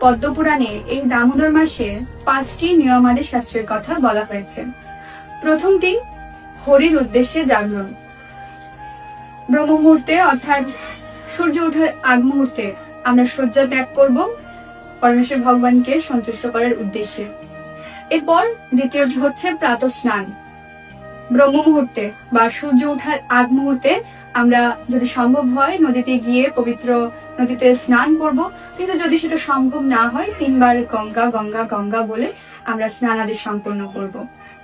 পদ্মপুরাণে এই দামোদর মাসে পাঁচটি নিয়মাদি শাস্ত্রের কথা বলা হয়েছে। প্রথমটি, হরির উদ্দেশ্যে জাগরণ। ব্রহ্ম মুহূর্তে অর্থাৎ সূর্য ওঠার আগ মুহূর্তে আমরা শয্যা ত্যাগ করব, পরমেশ্বর ভগবানকে সন্তুষ্ট করার উদ্দেশ্যে। এরপর দ্বিতীয়টি হচ্ছে প্রাত স্নান ব্রহ্ম মুহূর্তে বা সূর্য ওঠার আগ মুহূর্তে আমরা যদি সম্ভব হয় নদীতে গিয়ে পবিত্র নদীতে স্নান করব। কিন্তু যদি সেটা সম্ভব না হয়, তিনবার গঙ্গা গঙ্গা গঙ্গা বলে আমরা স্নান আদি সম্পন্ন করব।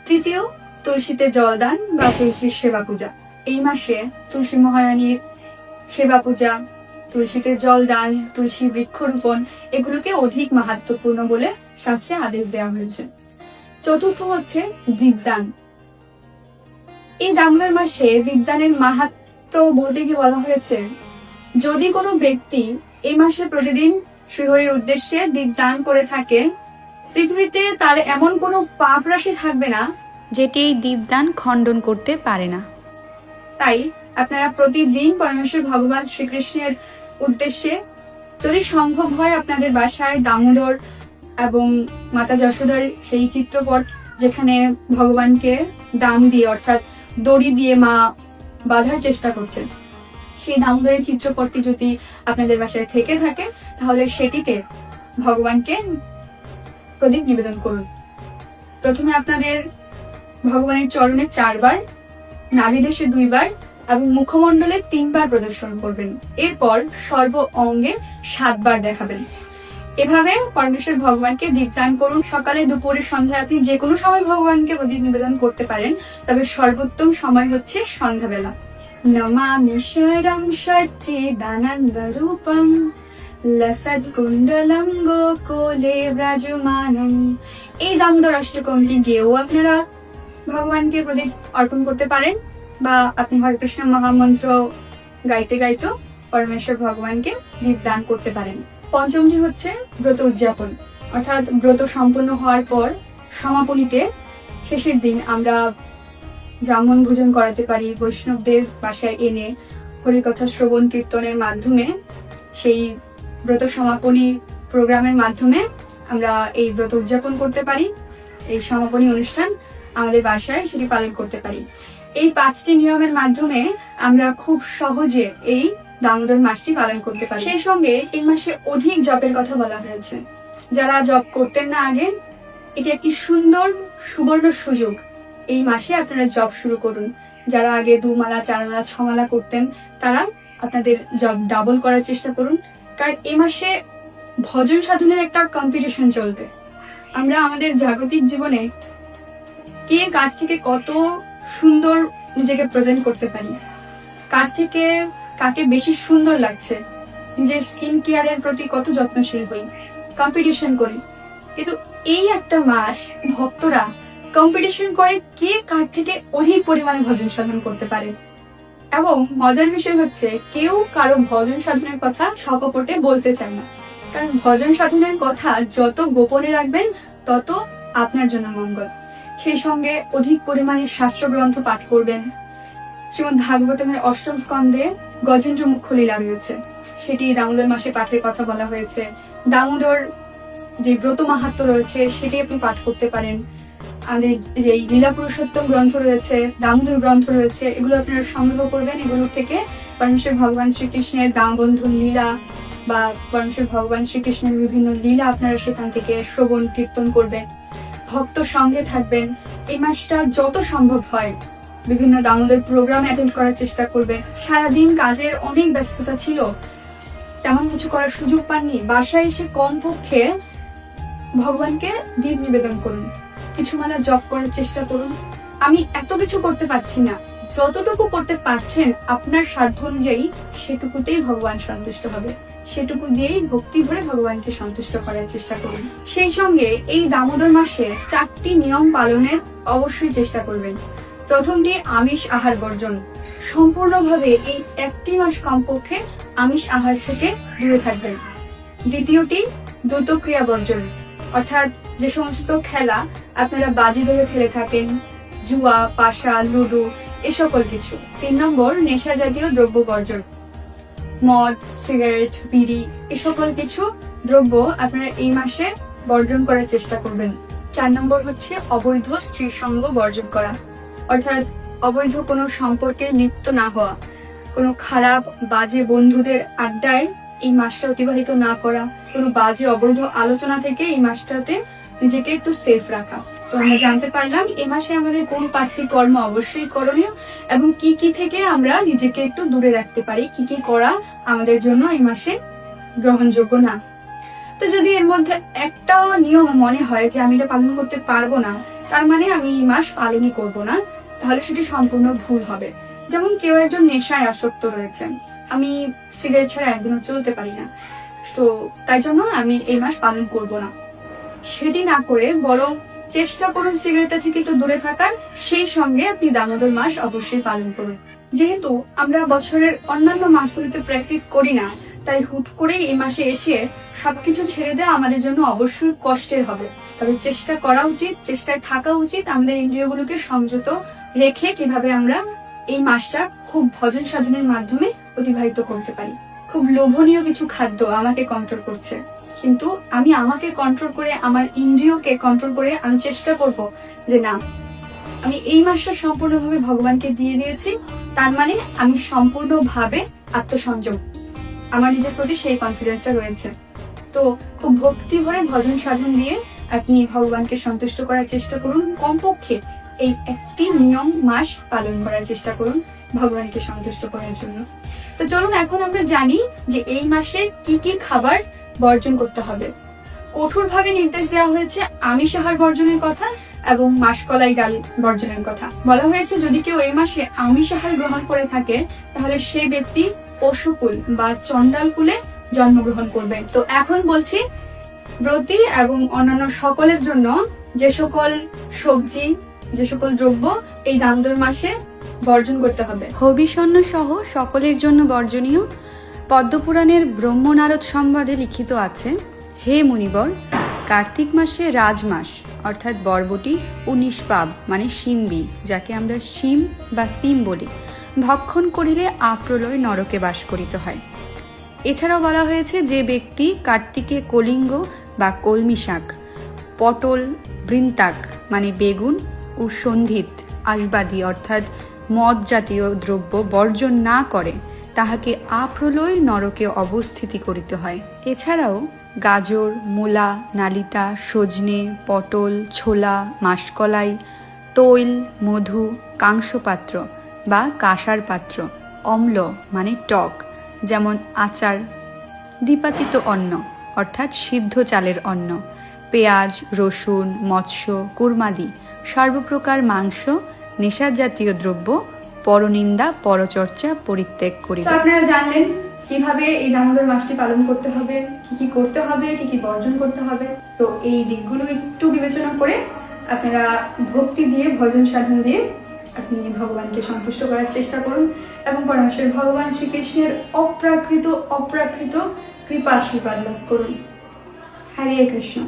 তৃতীয়, তুলসীতে জলদান বা তুলসীর সেবা পূজা। এই মাসে তুলসী মহারানীর সেবা পূজা, তুলসীতে জলদান, তুলসী বৃক্ষরোপণ, এগুলোকে অধিক মাহাত্মপূর্ণ বলে শাস্ত্রে আদেশ দেওয়া হয়েছে। চতুর্থ হচ্ছে দীপদান এই দামোদর মাসে দীপদানের মাহাত্ম বলতে গিয়ে বলা হয়েছে? যদি কোনো ব্যক্তি এই মাসে প্রতিদিন শ্রীহরির উদ্দেশ্যে দীপদান করে থাকে, পৃথিবীতে তার এমন কোনো পাপ রাশি থাকবে না যেটি এই দীপদান খণ্ডন করতে পারে না। তাই আপনারা প্রতিদিন পরমেশ্বর ভগবান শ্রীকৃষ্ণের উদ্দেশ্যে যদি সম্ভব হয় আপনাদের বাসায় দামোদর এবং মাতা যশোদার সেই চিত্রপট যেখানে ভগবানকে দাম দিয়ে অর্থাৎ দড়ি দিয়ে মা বাঁধার চেষ্টা করছেন। সেই দামোদরের চিত্রপটটি যদি আপনাদের বাসায় থেকে থাকে, তাহলে সেটিতে ভগবানকে প্রদীপ নিবেদন করুন। প্রথমে আপনাদের ভগবানের চরণে চারবার নাভিদেশে দুইবার এবং মুখমণ্ডলে তিনবার প্রদর্শন করবেন। এরপর সর্ব অঙ্গে সাতবার দেখাবেন। এভাবে পরমেশ্বর ভগবানকে দীপদান করুন। সকালে দুপুরে সন্ধ্যায় আপনি যে কোনো সময় ভগবানকে প্রদীপ নিবেদন করতে পারেন, তবে সর্বোত্তম সময় হচ্ছে সন্ধ্যাবেলা। সচ্চিদানন্দ রূপম লসৎ কুণ্ডলম গোকুলে ব্রাজমানম এই দামোদর অষ্টকমটি গিয়েও আপনারা ভগবানকে প্রদীপ অর্পণ করতে পারেন, বা আপনি হরে কৃষ্ণ মহামন্ত্র গাইতে গাইতে পরমেশ্বর ভগবানকে দীপ দান করতে পারেন। পঞ্চমটি হচ্ছে ব্রত উদযাপন। অর্থাৎ ব্রত সম্পূর্ণ হওয়ার পর সমাপনীতে শেষের দিন আমরা ব্রাহ্মণ ভোজন করাতে পারি, বৈষ্ণবদের বাসায় এনে হরিকথা শ্রবণ কীর্তনের মাধ্যমে, সেই ব্রত সমাপনী প্রোগ্রামের মাধ্যমে আমরা এই ব্রত উদযাপন করতে পারি, এই সমাপনী অনুষ্ঠান আমাদের বাসায় সেটি পালন করতে পারি। এই পাঁচটি নিয়মের মাধ্যমে আমরা খুব সহজে এই দামোদর মাসটি পালন করতে পারি। সেই সঙ্গে এই মাসে অধিক জপের কথা বলা হয়েছে। যারা জপ করতেন না আগে, এটি একটি সুন্দর সুবর্ণ সুযোগ। এই মাসে আপনারা জব শুরু করুন। যারা আগে দু মালা দুমালা, চারমালা, ছমালা করতেন, তারা আপনাদের জব ডাবল করার চেষ্টা করুন। কারণ এ মাসে ভজন সাধনের একটা কম্পিটিশন চলবে। আমরা আমাদের জাগতিক জীবনে কে কার থেকে কত সুন্দর নিজেকে প্রেজেন্ট করতে পারি? কার থেকে কাকে বেশি সুন্দর লাগছে? নিজের স্কিন কেয়ারের প্রতি কত যত্নশীল হই? কম্পিটিশন করি। কিন্তু এই একটা মাস ভক্তরা কম্পিটিশন করে কে কার থেকে অধিক পরিমাণে ভজন সাধন করতে পারে। এবং মজার বিষয় হচ্ছে, কেউ কারও ভজন সাধনের কথা সকপটে বলতে চায় না। কারণ ভজন সাধনের কথা যত গোপনে রাখবেন, তত আপনার জন্য মঙ্গল। সেই সঙ্গে অধিক পরিমাণে শাস্ত্র গ্রন্থ পাঠ করবেন। শ্রীমদ ভাগবতমের অষ্টম স্কন্ধে গজেন্দ্র মুখ্য লীলা রয়েছে। সেটি দামোদর মাসে পাঠের কথা বলা হয়েছে। দামোদর যে ব্রত মাহাত্ম রয়েছে, সেটি আপনি পাঠ করতে পারেন। আমাদের যে লীলা পুরুষোত্তম গ্রন্থ রয়েছে, দামোদর গ্রন্থ রয়েছে, এগুলো আপনারা সংগ্রহ করবেন এগুলো থেকে পরমেশ্বর ভগবান শ্রীকৃষ্ণের দামবন্ধু লীলা বা পরমেশ্বর ভগবান শ্রীকৃষ্ণের বিভিন্ন লীলা আপনারা সেখান থেকে শ্রবণ, কীর্তন করবেন, ভক্ত সঙ্গে থাকবেন। এই মাসটা যত সম্ভব হয়, বিভিন্ন দামোদর প্রোগ্রাম অ্যাটেন্ড করার চেষ্টা করবেন। সারাদিন কাজের অনেক ব্যস্ততা ছিল, তেমন কিছু করার সুযোগ পাননি। বাসায় এসে কমপক্ষে ভগবানকে দীপ নিবেদন করুন। কিছু মালা জপ করার চেষ্টা করুন। আমি এত কিছু করতে পারছি না। যতটুকু করতে পারছেন আপনার সাধ্য অনুযায়ী সেটুকুতেই ভগবান সন্তুষ্ট হবে। সেটুকু দিয়েই ভক্তি ভরে ভগবানকে সন্তুষ্ট করার চেষ্টা করুন। সেই সঙ্গে এই দামোদর মাসে চারটি নিয়ম পালনের অবশ্যই চেষ্টা করবেন। প্রথমটি আমিষ আহার বর্জন। সম্পূর্ণভাবে এই একটি মাস কমপক্ষে আমিষ আহার থেকে দূরে থাকবেন। দ্বিতীয়টি দ্রুত ক্রিয়া বর্জন। অর্থাৎ যে সমস্ত খেলা আপনারা বাজি ধরে খেলে থাকেন, জুয়া, পাশা, লুডো, এ সকল কিছু। তিন নম্বর, নেশা জাতীয় দ্রব্য বর্জন। মদ, সিগারেট, বিড়ি, এ সকল কিছু দ্রব্য আপনারা এই মাসে বর্জন করার চেষ্টা করবেন। চার নম্বর হচ্ছে অবৈধ স্ত্রী সঙ্গ বর্জন করা। অর্থাৎ অবৈধ কোনো সম্পর্কে লিপ্ত না হওয়া। কোনো খারাপ, বাজে বন্ধুদের আড্ডায় এই মাসটা অতিবাহিত না করা। কোনো বাজে, অবৈধ আলোচনা থেকে এই মাসটাতে নিজেকে একটু সেফ রাখা। তো আমরা জানতে পারলাম, এ মাসে আমাদের কোন পাঁচটি কর্ম অবশ্যই করণীয় এবং কি কি থেকে আমরা নিজেকে একটু দূরে রাখতে পারি, কি কি করা আমাদের জন্য এই মাসে গ্রহণযোগ্য না। তো যদি এর মধ্যে একটাও নিয়ম মনে হয় যে আমি এটা পালন করতে পারব না, তার মানে আমি এই মাস পালনই করব না, তাহলে সেটি সম্পূর্ণ ভুল হবে। যেমন কেউ একজন নেশায় আসক্ত রয়েছে। আমি সিগারেট ছাড়া একদিনও চলতে পারি না। তো তাই জন্য আমি এই মাস পালন করব না। সেটি না করে বরং চেষ্টা করুন সিগারেটটা থেকে একটু দূরে থাকার। সেই সঙ্গে আপনি দামোদর মাস অবশ্যই পালন করুন। যেহেতু আমরা বছরের অন্যান্য মাসগুলিতে প্র্যাকটিস করি না, তাই হুট করে এই মাসে এসে সবকিছু ছেড়ে দেওয়া আমাদের জন্য অবশ্যই কষ্টের হবে। তবে চেষ্টা করা উচিত, চেষ্টায় থাকা উচিত আমাদের ইন্দ্রিয়গুলোকে সংযত রেখে কীভাবে আমরা এই মাসটা খুব ভজন সাধনের মাধ্যমে অতিবাহিত করতে পারি। খুব লোভনীয় কিছু খাদ্য আমাকে কন্ট্রোল করছে। কিন্তু আমি আমাকে কন্ট্রোল করে, আমার ইন্দ্রিয়কে কন্ট্রোল করে আমি চেষ্টা করব যে না, আমি এই মাসটা সম্পূর্ণভাবে ভগবানকে দিয়ে দিয়েছি, তার মানে আমি সম্পূর্ণভাবে আত্মসংযম। আমার নিজের প্রতি সেই কনফিডেন্সটা রয়েছে। তো খুব ভক্তি ভরে ভজন সাধন দিয়ে আপনি ভগবানকে সন্তুষ্ট করার চেষ্টা করুন। কমপক্ষে এই একটি নিয়ম মাস পালন করার চেষ্টা করুন ভগবানকে সন্তুষ্ট করার জন্য। তো চলুন, এখন আমরা জানি যে এই মাসে কি কি খাবার বর্জন করতে হবে। কঠোরভাবে নির্দেশ দেওয়া হয়েছে আমিষ আহার বর্জনের কথা এবং মাসকলাই ডাল বর্জনের কথা। বলা হয়েছে, যদি কেউ এই মাসে আমিষ আহার গ্রহণ করে থাকে, তাহলে সে ব্যক্তি পশুকুল বা চণ্ডাল কুলে জন্মগ্রহণ করবে। তো এখন বলছি ব্রতী এবং অন্যান্য সকলের জন্য যে সকল সবজি, যে সকল দ্রব্য এই দামোদর মাসে বর্জন করতে হবে। হবিষণ্য সহ সকলের জন্য বর্জনীয়। পদ্মপুরাণের ব্রহ্মনারদ সংবাদে লিখিত আছে, হে মুনিবর, কার্তিক মাসে রাজমাস, অর্থাৎ বরবটি ও নিষ্পাপ মানে শিম্বি, যাকে আমরা শিম বা সিম বলি, ভক্ষণ করিলে আপ্রলয় নরকে বাস করিতে হয়। এছাড়াও বলা হয়েছে যে ব্যক্তি কার্তিকে কলিঙ্গ বা কলমি শাক, পটল বৃন্তাক মানে বেগুন ও সন্ধিত, আশবাদী, অর্থাৎ মদ জাতীয় দ্রব্য বর্জন না করে তাহাকে আপ্রলয় নরকে অবস্থিতি করিতে হয়। এছাড়াও গাজর, মূলা, নালিতা, সজনে, পটল, ছোলা, মাসকলাই, তৈল, মধু, কাংসপাত্র বা কাঁসার পাত্র, অম্ল মানে টক, যেমন আচার দীপাচিত অন্ন, অর্থাৎ সিদ্ধ চালের অন্ন, পেঁয়াজ, রসুন, মৎস্য, কুরমাদি, সর্বপ্রকার মাংস নেশার জাতীয় দ্রব্য পরনিন্দা, পরচর্চা, পরিত্যাগ তো আপনারা জানলেন কীভাবে এই দামোদর মাসটি পালন করতে হবে, কি কি করতে হবে, কি কি বর্জন করতে হবে। তো এই দিকগুলো একটু বিবেচনা করে আপনারা ভক্তি দিয়ে, ভজন সাধন দিয়ে আপনি ভগবানকে সন্তুষ্ট করার চেষ্টা করুন এবং পরমেশ্বর ভগবান শ্রীকৃষ্ণের অপ্রাকৃত অপ্রাকৃত কৃপা আশীর্বাদ লাভ করুন। হরে কৃষ্ণ।